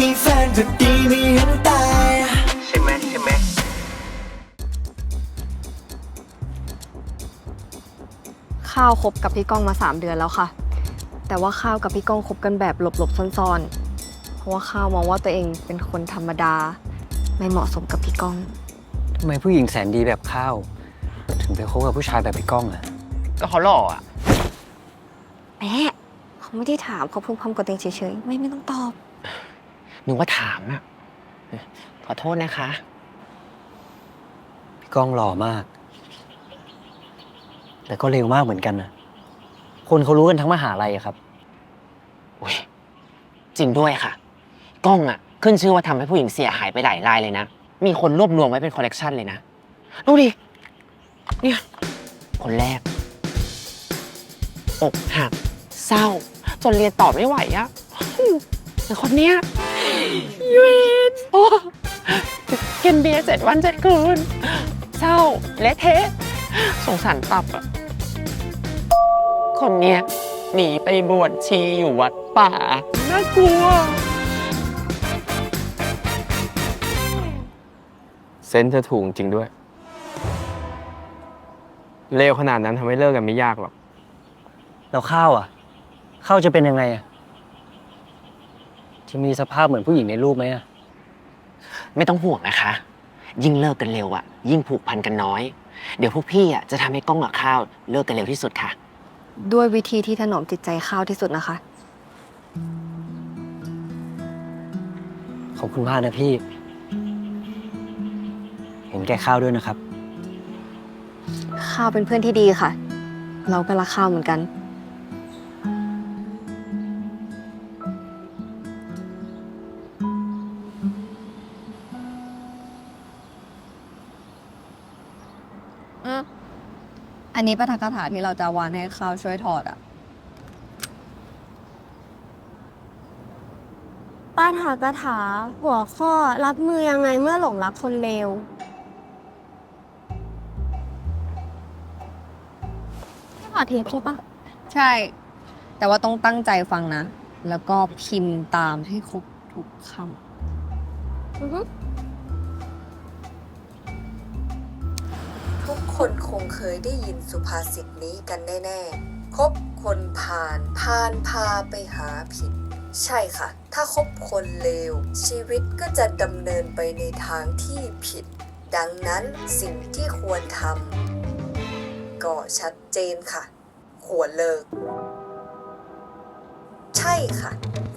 มีแฟนก็ดีไม่เห็นตายใช่ไหมใช่ไหมข้าวคบกับพี่ก้องมา 3 เดือนแล้วค่ะ แต่ว่าข้าวกับพี่ก้องคบกันแบบหลบๆซ่อนๆ เพราะว่าข้าวมองว่าตัวเองเป็นคนธรรมดา ไม่เหมาะสมกับพี่ก้อง ทำไมผู้หญิงแสนดีแบบข้าว ถึงไปคบกับผู้ชายแบบพี่ก้องอะก็เขาหล่ออะ แม่เขาไม่ได้ถามเขาพูดพร้อมกับตัวเองเฉยๆ ไม่ไม่ต้องตอบ นึกว่าถามอะขอโทษนะคะ พี่ก้องหล่อมาก แต่ก็เร็วมากเหมือนกันนะคนเขารู้กันทั้งมหาลัยอะครับ อุ้ยจริงด้วยค่ะ กล้องอะขึ้นชื่อว่าทำให้ผู้หญิงเสียหายไปหลายรายเลยนะ มีคนรวบรวมไว้เป็นคอลเลกชันเลยนะ ดูดิ เนี่ย คนแรก อกหัก เศร้า จนเรียนต่อไม่ไหวอะแต่คนเนี้ย ยูเวนโอ้กินเบียร์เจ็ดวันเจ็ดคืนเศร้าเละเทะสงสารตับอะคนเนี้ยหนีไปบวชชีอยู่วัดป่า น่ากลัว เซนส์เธอถูกจริงด้วย เลวขนาดนั้นทำให้เลิกกันไม่ยากหรอก แล้วข้าวอะข้าวจะเป็นยังไงอะ จะมีสภาพเหมือนผู้หญิงในรูปไหมอะไม่ต้องห่วงนะคะ ยิ่งเลิกกันเร็วอะยิ่งผูกพันกันน้อย เดี๋ยวพวกพี่อะจะทำให้กล้องกับข้าวเลิกกันเร็วที่สุดค่ะ ด้วยวิธีที่ถนอมจิตใจข้าวที่สุดนะคะ ขอบคุณมากนะพี่ เห็นแก่ข้าวด้วยนะครับ ข้าวเป็นเพื่อนที่ดีค่ะ เราก็รักข้าวเหมือนกัน อันนี้ประทักถาที่เราจะวานให้ข้าวช่วยถอดอะ ป้าถากถาหัวข้อรับมือยังไงเมื่อหลงรักคนเลวที่พอเทปใช่ปะใช่ แต่ว่าต้องตั้งใจฟังนะ แล้วก็พิมพ์ตามให้ครบทุกคอือฮึ คนคงเคยได้ยินสุภาษิตนี้กันแน่ๆ คบคนพาลพาลพาไปหาผิด ใช่ค่ะ ถ้าคบคนเลว ชีวิตก็จะดำเนินไปในทางที่ผิด ดังนั้นสิ่งที่ควรทำก็ชัดเจนค่ะ ควรเลิก ใช่ค่ะ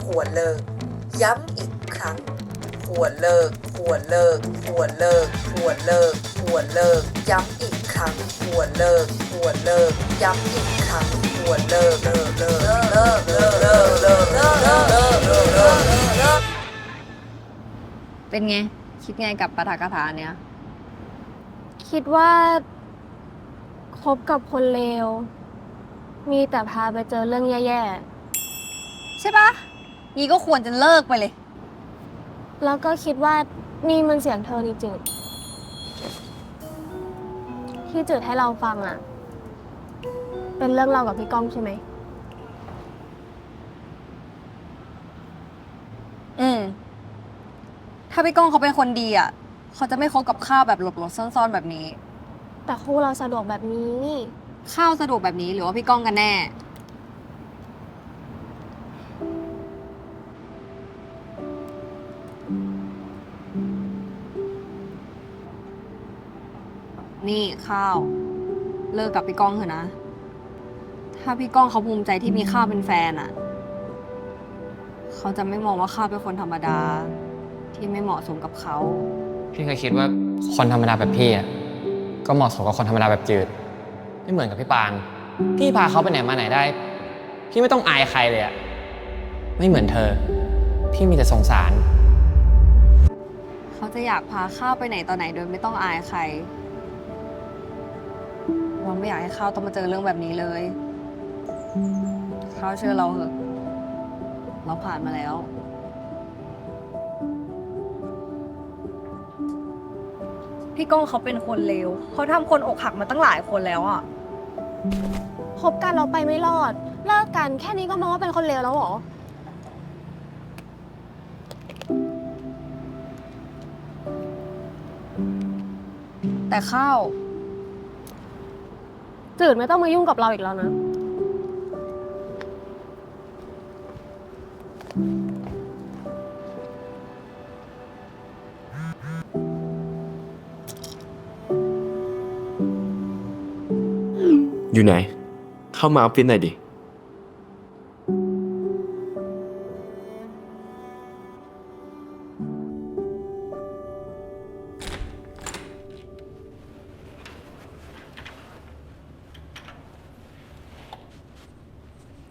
ควรเลิก ย้ำอีกครั้งควรเลิก ควรเลิก ควรเลิก ควรเลิก ควรเลิก ย้ำอีก รั้งควรเลิกควรเลิกย้ำอีกครั้งควรเลิกเลิกเลิกเลิกเลิกเลิกเลิกเลิกเลิกเลิกเลิกเลิกเลิกำเป็นไง คิดไงกับประทักถาเนี้ยคิดว่าคบกับคนเลว มีแต่พาไปเจอเรื่องแย่ใช่ปะนี่ก็ควรจะเลิกไปเลยๆแล้วก็คิดว่านี่มันเสียงเธอนี่จืด ที่จืดให้เราฟังอะเป็นเรื่องเรากับพี่ก้องใช่ไหม อืม ถ้าพี่ก้องเขาเป็นคนดีอะ เขาจะไม่คบกับข้าวแบบหลบๆซ่อนๆแบบนี้ แต่คู่เราสะดวกแบบนี้นี่ ข้าวสะดวกแบบนี้หรือว่าพี่ก้องกันแน่ นี่ข้าว เลิกกับพี่ก้องเถอะนะ ถ้าพี่ก้องเขาภูมิใจที่มีข้าวเป็นแฟนอะ เขาจะไม่มองว่าข้าวเป็นคนธรรมดา ที่ไม่เหมาะสมกับเขา พี่เคยคิดว่าคนธรรมดาแบบพี่อะก็เหมาะสมกับคนธรรมดาแบบจืด ไม่เหมือนกับพี่ปางพี่พาเขาไปไหนมาไหนได้ พี่ไม่ต้องอายใครเลยอะไม่เหมือนเธอ พี่มีแต่สงสาร เขาจะอยากพาข้าวไปไหนต่อไหนโดยไม่ต้องอายใครเราะไม่อยากให้ข้าวต้องมาเจอเรื่องแบบนี้เลยข้าวเชื่อเราเหอะเราผ่านมาแล้ว พี่ก้องเขาเป็นคนเลวเขาทำคนอกหักมาตั้งหลายคนแล้วอะคบกันเราไปไม่รอด เลิกกันแค่นี้ก็มองว่าเป็นคนเลวแล้วหรอ แต่ข้าว จืดไม่ต้องมายุ่งกับเราอีกแล้วนะ อยู่ไหน เข้ามาออฟฟิศหน่อยดิ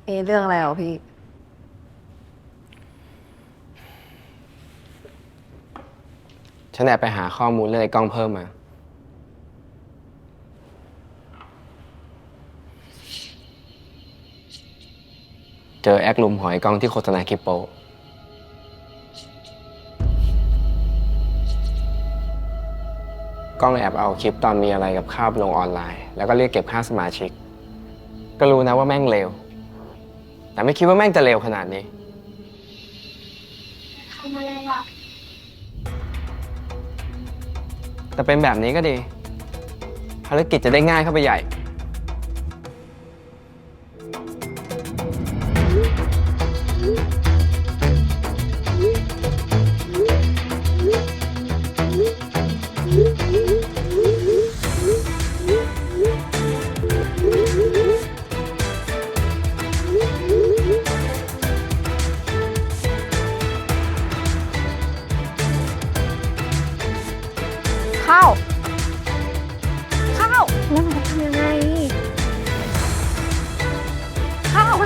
เอเรื่องอะไรอะพี่ ฉันแอบไปหาข้อมูลเรื่องไอ้กล้องเพิ่มมา เจอแอคลุมหอยกล้องที่โฆษณาคลิปโป กล้องแอบเอาคลิปตอนมีอะไรกับข้าวไปลงออนไลน์ แล้วก็เรียกเก็บค่าสมาชิก ก็รู้นะว่าแม่งเลว แต่ไม่คิดว่าแม่งจะเลวขนาดนี้ ทำอะไรอะ แต่เป็นแบบนี้ก็ดี ภารกิจจะได้ง่ายเข้าไปใหญ่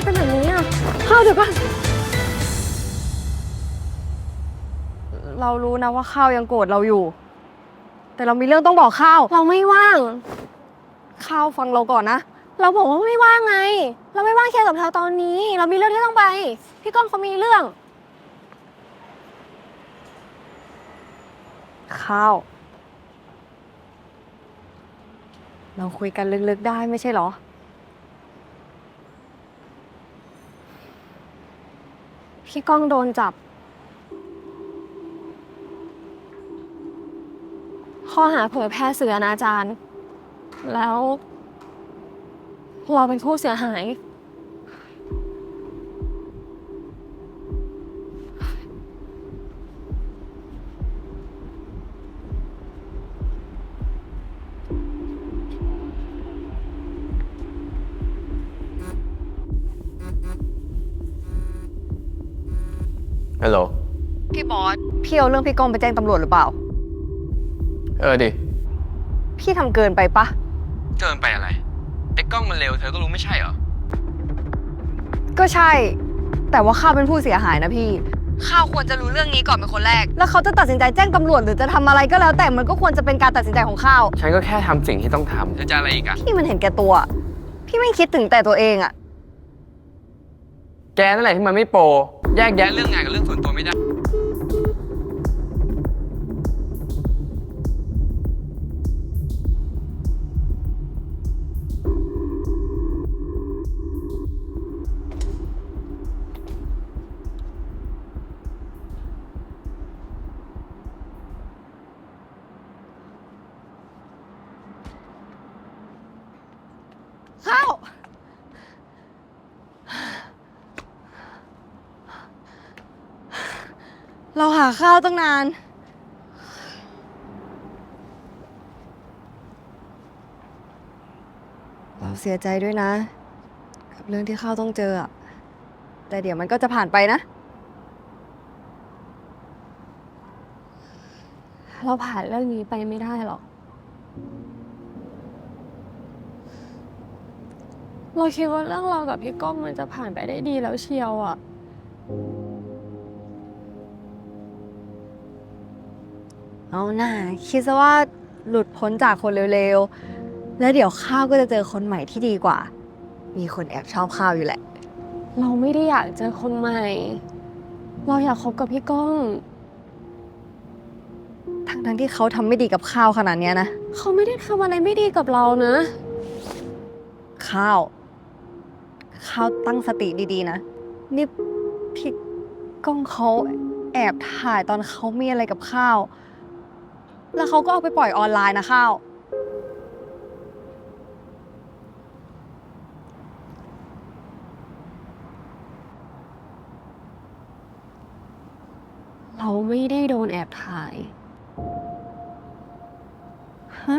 มันเป็นแบบนี้อะข้าวเดี๋ยวก่อนเรารู้นะว่าข้าวยังโกรธเราอยู่ แต่เรามีเรื่องต้องบอกข้าว เราไม่ว่าง ข้าวฟังเราก่อนนะ เราบอกว่าไม่ว่างไง เราไม่ว่างแค่กับเธอตอนนี้ เรามีเรื่องที่ต้องไป พี่ก้องเขามีเรื่อง ข้าว เราคุยกันลึกๆได้ไม่ใช่เหรอ พี่ก้องโดนจับ ข้อหาเผยแพร่สื่ออนาจารแล้ว เราเป็นผู้เสียหาย ฮัลโหล พี่บอส พี่เอาเรื่องพี่ก้องไปแจ้งตำรวจหรือเปล่า เออดิ พี่ทำเกินไปปะ เกินไปอะไร ไอ้กล้องมันเร็วเธอก็รู้ไม่ใช่เหรอ ก็ใช่ แต่ว่าข้าวเป็นผู้เสียหายนะพี่ ข้าวควรจะรู้เรื่องนี้ก่อนเป็นคนแรก แล้วเขาจะตัดสินใจแจ้งตำรวจหรือจะทำอะไรก็แล้ว แต่มันก็ควรจะเป็นการตัดสินใจของข้าว ฉันก็แค่ทำสิ่งที่ต้องทำ เธอจะอะไรอีกอะพี่มันเห็นแก่ตัว พี่ไม่คิดถึงแต่ตัวเองอะแกนั่นแหละที่มันไม่โปร แยกแยะเรื่องงานกับเรื่องส่วนตัวไม่ได้ เราหาข้าวตั้งนาน เราเสียใจด้วยนะ กับเรื่องที่ข้าวต้องเจออะแต่เดี๋ยวมันก็จะผ่านไปนะ เราผ่านเรื่องนี้ไปไม่ได้หรอก เราคิดว่าเรื่องเรากับพี่ก้องมันจะผ่านไปได้ดีแล้วเชียวอะ เอาหน่าคิดซะว่าหลุดพ้นจากคนเร็วๆ แล้วเดี๋ยวข้าวก็จะเจอคนใหม่ที่ดีกว่า มีคนแอบชอบข้าวอยู่แหละ เราไม่ได้อยากเจอคนใหม่ เราอยากคบกับพี่ก้อง ทั้งๆที่เขาทำไม่ดีกับข้าวขนาดเนี้ยนะ เขาไม่ได้ทำอะไรไม่ดีกับเรานะ ข้าว ข้าวตั้งสติดีๆนะ นี่พี่ก้องเขาแอบถ่ายตอนเขามีอะไรกับข้าว แล้วเขาก็เอาไปปล่อยออนไลน์นะข้าว เราไม่ได้โดนแอบถ่าย ฮะ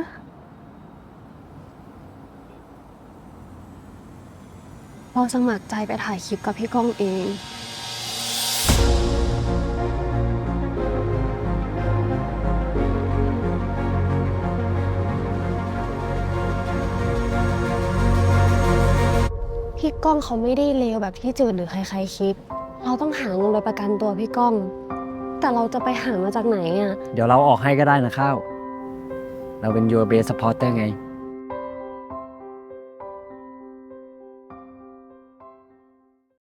เราสมัครใจไปถ่ายคลิปกับพี่ก้องเอง พี่ก้องเขาไม่ได้เลวแบบที่จืดหรือใครๆคิด เราต้องหาเงินไปประกันตัวพี่ก้อง แต่เราจะไปหามาจากไหนอะเดี๋ยวเราออกให้ก็ได้นะข้าว เราเป็น your best supporter ไง